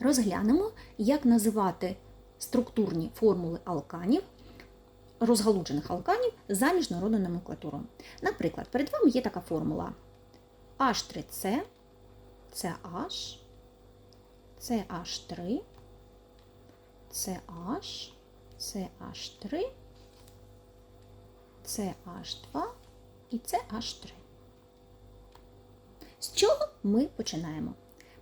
Розглянемо, як називати структурні формули алканів, розгалуджених алканів за міжнародною номенклатурою. Наприклад, перед вами є така формула H3C, CH, CH3, CH, CH3, CH2 і CH3. З чого ми починаємо?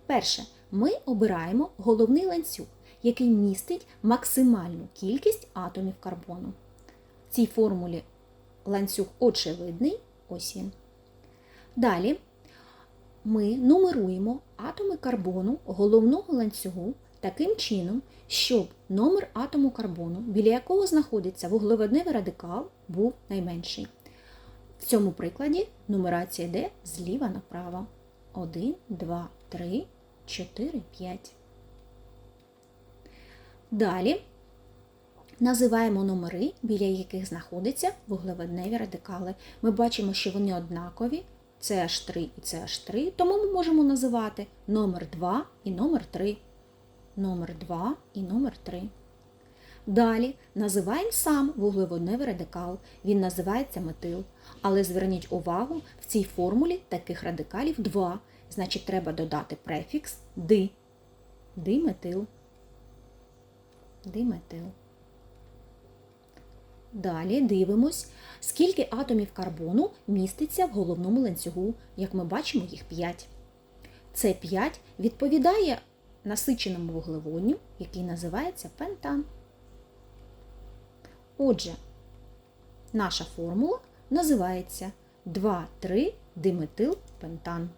Перше, ми обираємо головний ланцюг, який містить максимальну кількість атомів карбону. В цій формулі ланцюг очевидний, ось він. Далі ми нумеруємо атоми карбону головного ланцюгу таким чином, щоб номер атому карбону, біля якого знаходиться вуглеводневий радикал, був найменший. В цьому прикладі нумерація йде зліва направо. 1, 2, 3, 4, 5. Далі називаємо номери, біля яких знаходяться вуглеводневі радикали. Ми бачимо, що вони однакові. CH3 і CH3, тому ми можемо називати номер 2 і номер 3. Номер 2 і номер 3. Далі називаємо сам вуглеводневий радикал. Він називається метил. Але зверніть увагу, в цій формулі таких радикалів два. Значить, треба додати префікс ди. Диметил. Диметил. Далі дивимось, скільки атомів карбону міститься в головному ланцюгу. Як ми бачимо, їх 5. Це 5 відповідає насиченому вуглеводню, який називається пентан. Отже, наша формула називається 2,3 диметил пентан.